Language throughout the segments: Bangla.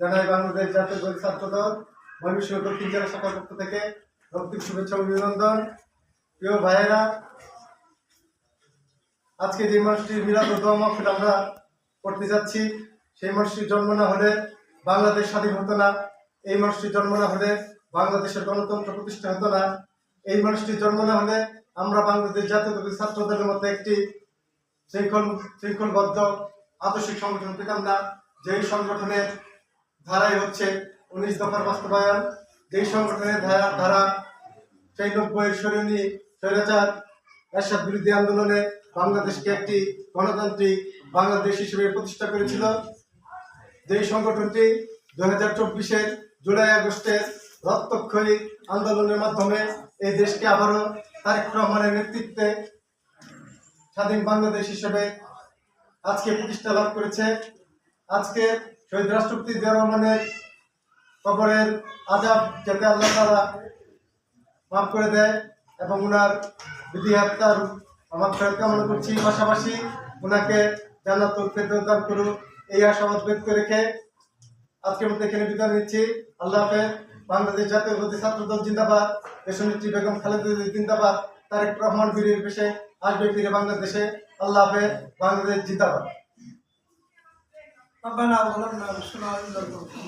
জানাই বাংলাদেশ জাতীয় দল ছাত্র দল, ময়মনসিংহ দক্ষিণ জেলা শাখার পক্ষ থেকে রক্তিম শুভেচ্ছা অভিনন্দন। প্রিয় ভাইয়েরা, আজকে যে মানুষটির মিলাদ দোয়া আমরা করতে যাচ্ছি, সেই মানুষটির জন্ম না হলে বাংলাদেশ স্বাধীন হতো না, এই মানুষটির জন্ম না হলে বাংলাদেশের গণতন্ত্র প্রতিষ্ঠা হতো না, এই মানুষটির জন্ম না হলে আমরা বাংলাদেশ জাতীয়তাবাদী ছাত্র দলের মধ্যে একটি শৃঙ্খল শৃঙ্খলবদ্ধ আদর্শিক সংগঠন পেতাম না, যেই সংগঠনের ধারাই হচ্ছে উনিশ দফার বাস্তবায়ন। যেই সংগঠনের ধারা ধারা নব্বই সরণী স্বৈরাচার এরশাদ বিরোধী আন্দোলনে বাংলাদেশকে একটি গণতান্ত্রিক বাংলাদেশ হিসেবে প্রতিষ্ঠা করেছিল। যেই সংগঠনটি দু হাজার চব্বিশের জুলাই আগস্টের রক্তক্ষয়ী আন্দোলনের মাধ্যমে এই দেশকে আবারও তারেক রহমানের নেতৃত্বে স্বাধীন বাংলাদেশ হিসেবে আজকে প্রতিষ্ঠা লাভ করেছে। আজকে শহীদ রাষ্ট্রপতি জিয়া রহমানের কবরের আজাব যাতে আল্লাহ তারা মাফ করে দেয় এবং ওনার বিধি হত্যার আমার ফেরত কামনা করছি। পাশাপাশি ওনাকে জান্নাতুল ফেরদৌস দান করুন। এই আশাবাদ ব্যক্ত রেখে আজকের মধ্যে এখানে বিদায় নিচ্ছি। আল্লাহ হাফেজ। বাংলাদেশ জাতীয়বাদী ছাত্র দল জিন্দাবাদ। দেশনেত্রী বেগম খালেদা জিন্দাবাদ। তারেক রহমান বীরের পেশে আসবে ফিরে বাংলাদেশে। আল্লাহ হাফেজ। বাংলাদেশ জিন্দাবাদ। ربنا ظلمنا انفسنا وإن لم تغفر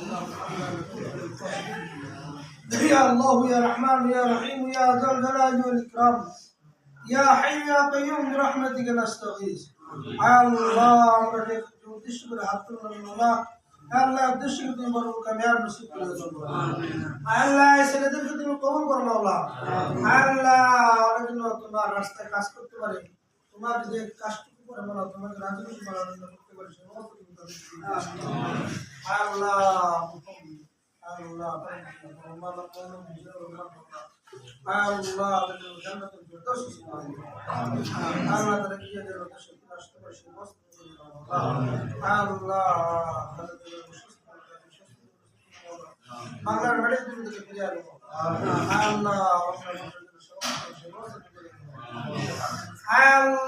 يا الله يا رحمن يا رحيم يا ذا الجلال والإكرام. يا حي يا قيوم برحمتك نستغيث. عام مبارك تشكر حقنا من الله. اللہ دشک دن پر کامیاب نصیب کرے تو اللہ اس کے دل کو قبول کر مولا. اللہ اور جن تمہارا راستہ کاش کرتے پڑے تمہارا جو کاش মানা তোমাকে রাজি খুশি করার জন্য করতে পারে সমস্ত দাও। আল্লাহ আল্লাহ আল্লাহ জান্নাতুল ফিরদৌস আল্লাহ তাদের কি যে লোকের সাথে আসতে পারে সেই বস্তু করে দাও। আল্লাহ তাদের সুস্থ করে দাও, সুস্থ করে দাও। বাংলার মেডেল তুমি থেকে ফিরে আনো আল্লাহ আপনার মানুষের সমস্ত সেই বস্তু করে দাও। আল্লাহ